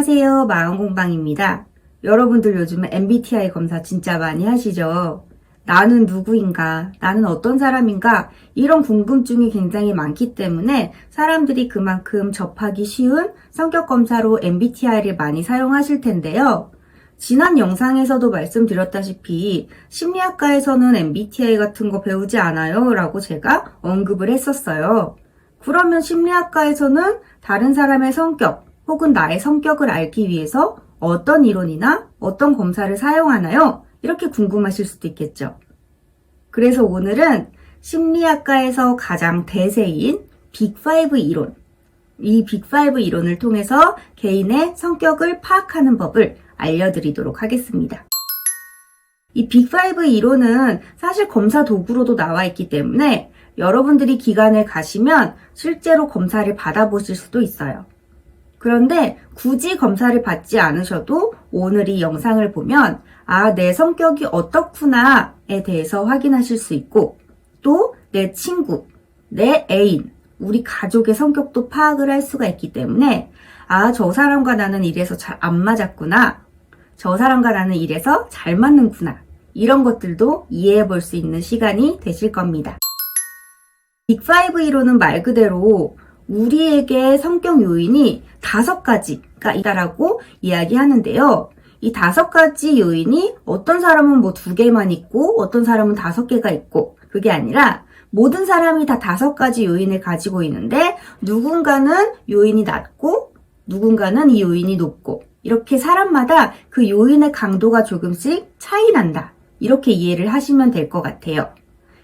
안녕하세요. 마음공방입니다. 여러분들 요즘에 MBTI 검사 진짜 많이 하시죠? 나는 누구인가? 나는 어떤 사람인가? 이런 궁금증이 굉장히 많기 때문에 사람들이 그만큼 접하기 쉬운 성격 검사로 MBTI를 많이 사용하실 텐데요. 지난 영상에서도 말씀드렸다시피 심리학과에서는 MBTI 같은 거 배우지 않아요 라고 제가 언급을 했었어요. 그러면 심리학과에서는 다른 사람의 성격 혹은 나의 성격을 알기 위해서 어떤 이론이나 어떤 검사를 사용하나요? 이렇게 궁금하실 수도 있겠죠. 그래서 오늘은 심리학과에서 가장 대세인 빅5 이론, 이 빅5 이론을 통해서 개인의 성격을 파악하는 법을 알려드리도록 하겠습니다. 이 빅5 이론은 사실 검사 도구로도 나와 있기 때문에 여러분들이 기관에 가시면 실제로 검사를 받아보실 수도 있어요. 그런데 굳이 검사를 받지 않으셔도 오늘 이 영상을 보면 아, 내 성격이 어떻구나에 대해서 확인하실 수 있고 또 내 친구, 내 애인, 우리 가족의 성격도 파악을 할 수가 있기 때문에 아, 저 사람과 나는 이래서 잘 안 맞았구나. 저 사람과 나는 이래서 잘 맞는구나. 이런 것들도 이해해 볼 수 있는 시간이 되실 겁니다. 빅5 이론은 말 그대로 우리에게 성격 요인이 다섯 가지가 있다라고 이야기하는데요. 이 다섯 가지 요인이 어떤 사람은 뭐 두 개만 있고 어떤 사람은 다섯 개가 있고 그게 아니라 모든 사람이 다 다섯 가지 요인을 가지고 있는데 누군가는 요인이 낮고 누군가는 이 요인이 높고 이렇게 사람마다 그 요인의 강도가 조금씩 차이 난다. 이렇게 이해를 하시면 될 것 같아요.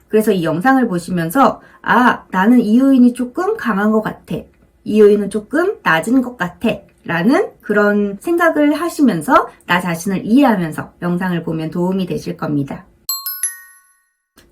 그래서 이 영상을 보시면서 아 나는 이 요인이 조금 강한 것 같아. 이 요인은 조금 낮은 것 같아. 라는 그런 생각을 하시면서 나 자신을 이해하면서 영상을 보면 도움이 되실 겁니다.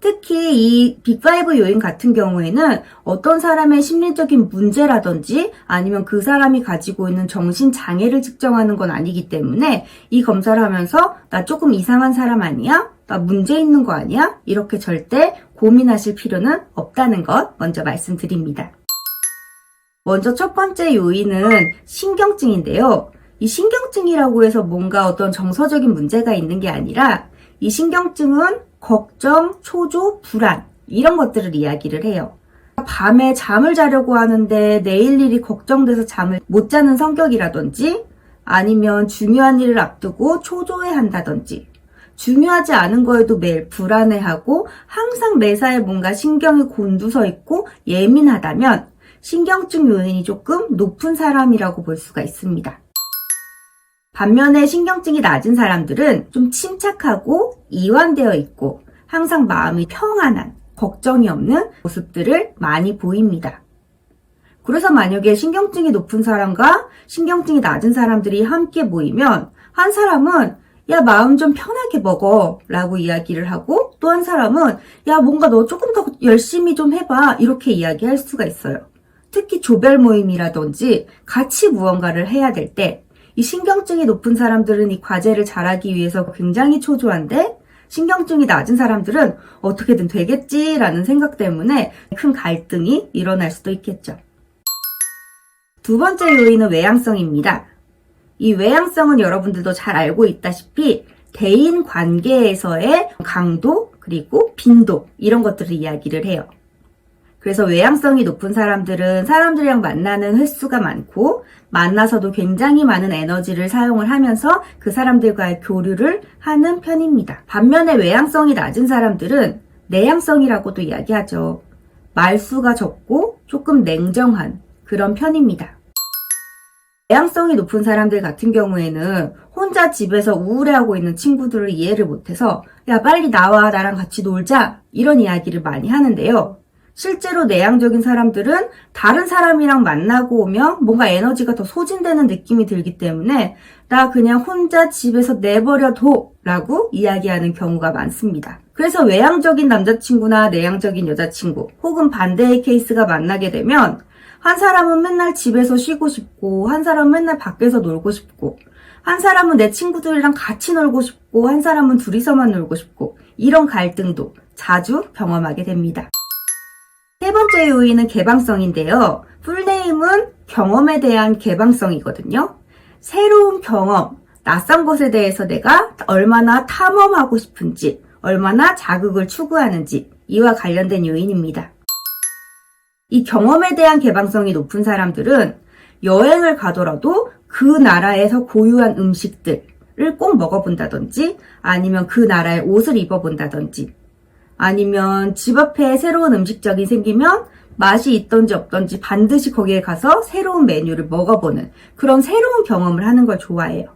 특히 이 빅5 요인 같은 경우에는 어떤 사람의 심리적인 문제라든지 아니면 그 사람이 가지고 있는 정신 장애를 측정하는 건 아니기 때문에 이 검사를 하면서 나 조금 이상한 사람 아니야? 나 문제 있는 거 아니야? 이렇게 절대 고민하실 필요는 없다는 것 먼저 말씀드립니다. 먼저 첫 번째 요인은 신경증인데요. 이 신경증이라고 해서 뭔가 어떤 정서적인 문제가 있는 게 아니라 이 신경증은 걱정, 초조, 불안 이런 것들을 이야기를 해요. 밤에 잠을 자려고 하는데 내일 일이 걱정돼서 잠을 못 자는 성격이라든지 아니면 중요한 일을 앞두고 초조해 한다든지 중요하지 않은 거에도 매일 불안해하고 항상 매사에 뭔가 신경이 곤두서 있고 예민하다면 신경증 요인이 조금 높은 사람이라고 볼 수가 있습니다. 반면에 신경증이 낮은 사람들은 좀 침착하고 이완되어 있고 항상 마음이 평안한 걱정이 없는 모습들을 많이 보입니다. 그래서 만약에 신경증이 높은 사람과 신경증이 낮은 사람들이 함께 모이면 한 사람은 야 마음 좀 편하게 먹어 라고 이야기를 하고 또 한 사람은 야 뭔가 너 조금 더 열심히 좀 해봐 이렇게 이야기할 수가 있어요. 특히 조별 모임이라든지 같이 무언가를 해야 될 때 이 신경증이 높은 사람들은 이 과제를 잘하기 위해서 굉장히 초조한데 신경증이 낮은 사람들은 어떻게든 되겠지라는 생각 때문에 큰 갈등이 일어날 수도 있겠죠. 두 번째 요인은 외향성입니다. 이 외향성은 여러분들도 잘 알고 있다시피 대인 관계에서의 강도 그리고 빈도 이런 것들을 이야기를 해요. 그래서 외향성이 높은 사람들은 사람들이랑 만나는 횟수가 많고 만나서도 굉장히 많은 에너지를 사용을 하면서 그 사람들과의 교류를 하는 편입니다. 반면에 외향성이 낮은 사람들은 내향성이라고도 이야기하죠. 말수가 적고 조금 냉정한 그런 편입니다. 내향성이 높은 사람들 같은 경우에는 혼자 집에서 우울해하고 있는 친구들을 이해를 못해서 야 빨리 나와 나랑 같이 놀자 이런 이야기를 많이 하는데요. 실제로 내향적인 사람들은 다른 사람이랑 만나고 오면 뭔가 에너지가 더 소진되는 느낌이 들기 때문에 나 그냥 혼자 집에서 내버려둬 라고 이야기하는 경우가 많습니다. 그래서 외향적인 남자친구나 내향적인 여자친구 혹은 반대의 케이스가 만나게 되면 한 사람은 맨날 집에서 쉬고 싶고 한 사람은 맨날 밖에서 놀고 싶고 한 사람은 내 친구들이랑 같이 놀고 싶고 한 사람은 둘이서만 놀고 싶고 이런 갈등도 자주 경험하게 됩니다. 세 번째 요인은 개방성인데요. 풀네임은 경험에 대한 개방성이거든요. 새로운 경험, 낯선 것에 대해서 내가 얼마나 탐험하고 싶은지, 얼마나 자극을 추구하는지, 이와 관련된 요인입니다. 이 경험에 대한 개방성이 높은 사람들은 여행을 가더라도 그 나라에서 고유한 음식들을 꼭 먹어본다든지 아니면 그 나라의 옷을 입어본다든지 아니면 집 앞에 새로운 음식점이 생기면 맛이 있던지 없던지 반드시 거기에 가서 새로운 메뉴를 먹어보는 그런 새로운 경험을 하는 걸 좋아해요.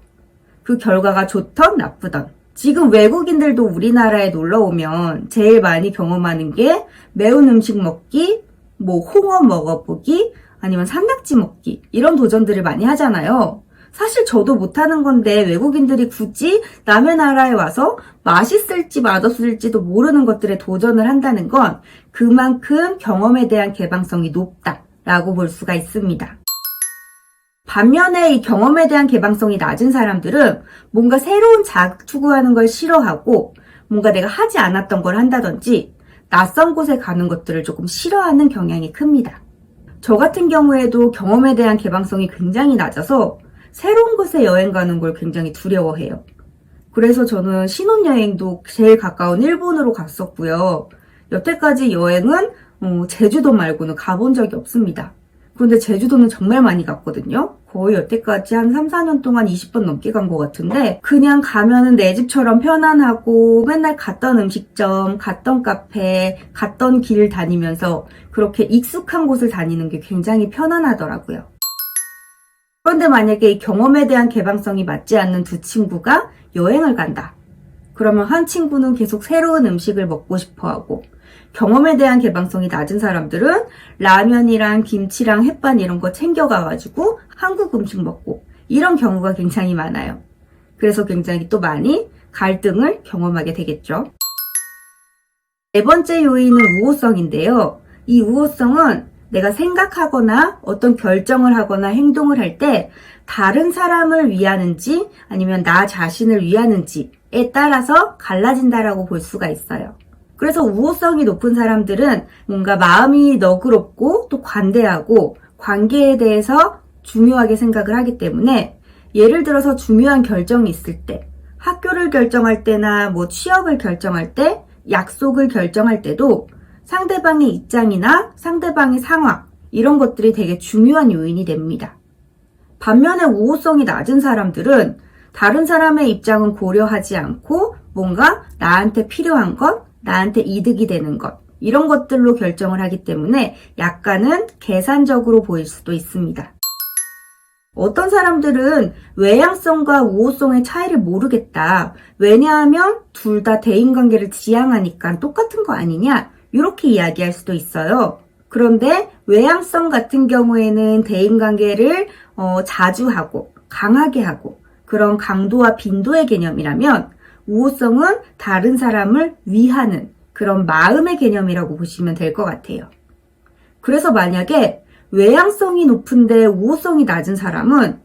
그 결과가 좋던 나쁘던. 지금 외국인들도 우리나라에 놀러 오면 제일 많이 경험하는 게 매운 음식 먹기, 뭐 홍어 먹어보기, 아니면 산낙지 먹기 이런 도전들을 많이 하잖아요. 사실 저도 못하는 건데 외국인들이 굳이 남의 나라에 와서 맛있을지 맛없을지도 모르는 것들에 도전을 한다는 건 그만큼 경험에 대한 개방성이 높다라고 볼 수가 있습니다. 반면에 이 경험에 대한 개방성이 낮은 사람들은 뭔가 새로운 자극 추구하는 걸 싫어하고 뭔가 내가 하지 않았던 걸 한다든지 낯선 곳에 가는 것들을 조금 싫어하는 경향이 큽니다. 저 같은 경우에도 경험에 대한 개방성이 굉장히 낮아서 새로운 곳에 여행 가는 걸 굉장히 두려워해요. 그래서 저는 신혼여행도 제일 가까운 일본으로 갔었고요. 여태까지 여행은 어, 제주도 말고는 가본 적이 없습니다. 그런데 제주도는 정말 많이 갔거든요. 거의 여태까지 한 3, 4년 동안 20번 넘게 간 것 같은데 그냥 가면은 내 집처럼 편안하고 맨날 갔던 음식점, 갔던 카페, 갔던 길 다니면서 그렇게 익숙한 곳을 다니는 게 굉장히 편안하더라고요. 그런데 만약에 이 경험에 대한 개방성이 맞지 않는 두 친구가 여행을 간다. 그러면 한 친구는 계속 새로운 음식을 먹고 싶어 하고 경험에 대한 개방성이 낮은 사람들은 라면이랑 김치랑 햇반 이런 거 챙겨가가지고 한국 음식 먹고 이런 경우가 굉장히 많아요. 그래서 굉장히 또 많이 갈등을 경험하게 되겠죠. 네 번째 요인은 우호성인데요. 이 우호성은 내가 생각하거나 어떤 결정을 하거나 행동을 할 때 다른 사람을 위하는지 아니면 나 자신을 위하는지에 따라서 갈라진다라고 볼 수가 있어요. 그래서 우호성이 높은 사람들은 뭔가 마음이 너그럽고 또 관대하고 관계에 대해서 중요하게 생각을 하기 때문에 예를 들어서 중요한 결정이 있을 때 학교를 결정할 때나 뭐 취업을 결정할 때 약속을 결정할 때도 상대방의 입장이나 상대방의 상황 이런 것들이 되게 중요한 요인이 됩니다. 반면에 우호성이 낮은 사람들은 다른 사람의 입장은 고려하지 않고 뭔가 나한테 필요한 것, 나한테 이득이 되는 것, 이런 것들로 결정을 하기 때문에 약간은 계산적으로 보일 수도 있습니다. 어떤 사람들은 외향성과 우호성의 차이를 모르겠다. 왜냐하면 둘 다 대인관계를 지향하니까 똑같은 거 아니냐? 이렇게 이야기할 수도 있어요. 그런데 외향성 같은 경우에는 대인관계를 어, 자주 하고 강하게 하고 그런 강도와 빈도의 개념이라면 우호성은 다른 사람을 위하는 그런 마음의 개념이라고 보시면 될 것 같아요. 그래서 만약에 외향성이 높은데 우호성이 낮은 사람은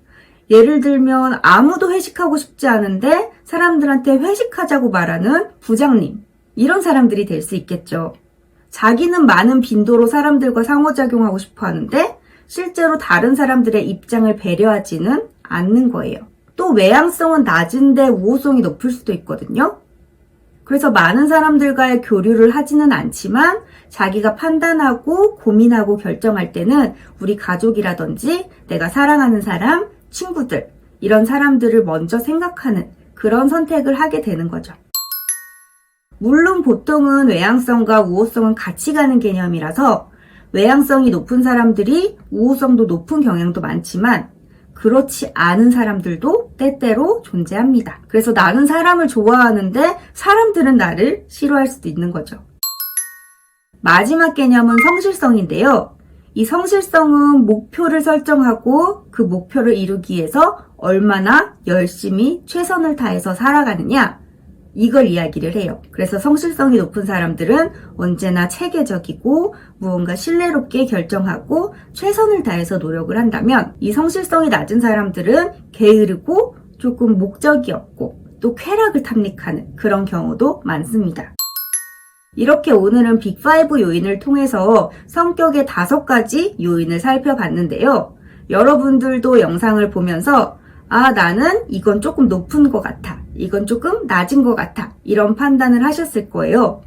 예를 들면 아무도 회식하고 싶지 않은데 사람들한테 회식하자고 말하는 부장님 이런 사람들이 될 수 있겠죠. 자기는 많은 빈도로 사람들과 상호작용하고 싶어 하는데 실제로 다른 사람들의 입장을 배려하지는 않는 거예요. 또 외향성은 낮은데 우호성이 높을 수도 있거든요. 그래서 많은 사람들과의 교류를 하지는 않지만 자기가 판단하고 고민하고 결정할 때는 우리 가족이라든지 내가 사랑하는 사람, 친구들, 이런 사람들을 먼저 생각하는 그런 선택을 하게 되는 거죠. 물론 보통은 외향성과 우호성은 같이 가는 개념이라서 외향성이 높은 사람들이 우호성도 높은 경향도 많지만 그렇지 않은 사람들도 때때로 존재합니다. 그래서 나는 사람을 좋아하는데 사람들은 나를 싫어할 수도 있는 거죠. 마지막 개념은 성실성인데요. 이 성실성은 목표를 설정하고 그 목표를 이루기 위해서 얼마나 열심히 최선을 다해서 살아가느냐, 이걸 이야기를 해요. 그래서 성실성이 높은 사람들은 언제나 체계적이고 무언가 신뢰롭게 결정하고 최선을 다해서 노력을 한다면 이 성실성이 낮은 사람들은 게으르고 조금 목적이 없고 또 쾌락을 탐닉하는 그런 경우도 많습니다. 이렇게 오늘은 빅5 요인을 통해서 성격의 다섯 가지 요인을 살펴봤는데요. 여러분들도 영상을 보면서 아, 나는 이건 조금 높은 것 같아. 이건 조금 낮은 것 같아. 이런 판단을 하셨을 거예요.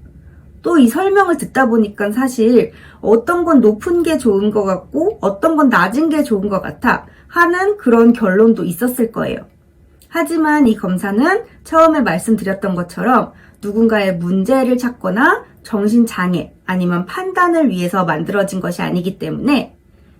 또 이 설명을 듣다 보니까 사실 어떤 건 높은 게 좋은 것 같고 어떤 건 낮은 게 좋은 것 같아 하는 그런 결론도 있었을 거예요. 하지만 이 검사는 처음에 말씀드렸던 것처럼 누군가의 문제를 찾거나 정신장애 아니면 판단을 위해서 만들어진 것이 아니기 때문에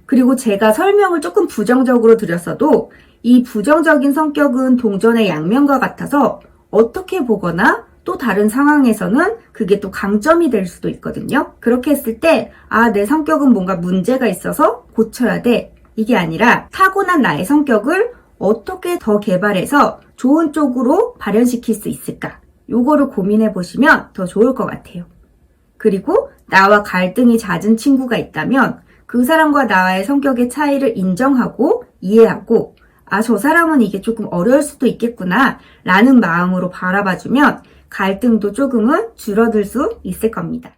그리고 제가 설명을 조금 부정적으로 드렸어도 이 부정적인 성격은 동전의 양면과 같아서 어떻게 보거나 또 다른 상황에서는 그게 또 강점이 될 수도 있거든요. 그렇게 했을 때, 아, 내 성격은 뭔가 문제가 있어서 고쳐야 돼. 이게 아니라 타고난 나의 성격을 어떻게 더 개발해서 좋은 쪽으로 발현시킬 수 있을까? 요거를 고민해 보시면 더 좋을 것 같아요. 그리고 나와 갈등이 잦은 친구가 있다면 그 사람과 나의 성격의 차이를 인정하고 이해하고 아, 저 사람은 이게 조금 어려울 수도 있겠구나 라는 마음으로 바라봐주면 갈등도 조금은 줄어들 수 있을 겁니다.